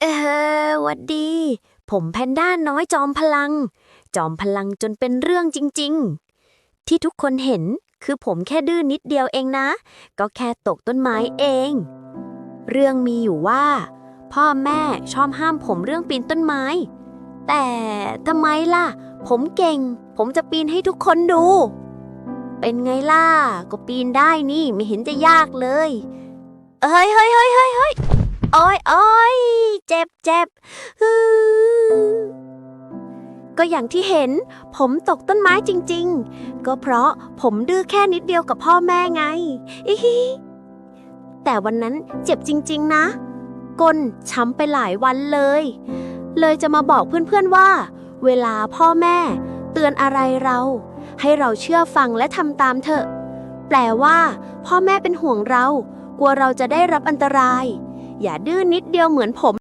เออหวัดดี ผมแพนด้าน้อยจอมพลัง จอมพลังจนเป็นเรื่องจริง ๆ ที่ทุกคนเห็นคือผมแค่ดื้อนนิดเดียวเองนะ ก็แค่ตกต้นไม้เอง เรื่องมีอยู่ว่า พ่อแม่ชอบห้ามผมเรื่องปีนต้นไม้ แต่ทำไมล่ะ ผมเก่ง ผมจะปีนให้ทุกคนดู เป็นไงล่ะ ก็ปีนได้นี่ไม่เห็นจะยากเลย เฮ้ยเฮ้ยเฮ้ยเฮ้ยเฮ้ยโอ้ยโอ้ย เจ็บเจ็บก็อย่างที่เห็น ผมตกต้นไม้จริง ๆ ก็เพราะผมดื้อแค่นิดเดียวกับพ่อแม่ไงอิฮิแต่วันนั้นเจ็บจริง ๆ นะ ก้นช้ำไปหลายวันเลย เลยจะมาบอกเพื่อนๆว่า เวลาพ่อแม่ เตือนอะไรเรา ให้เราเชื่อฟังและทำตามเถอะ แปลว่า พ่อแม่เป็นห่วงเรา กลัวเราจะได้รับอันตราย อย่าดื้อนนิดเดียวเหมือนผม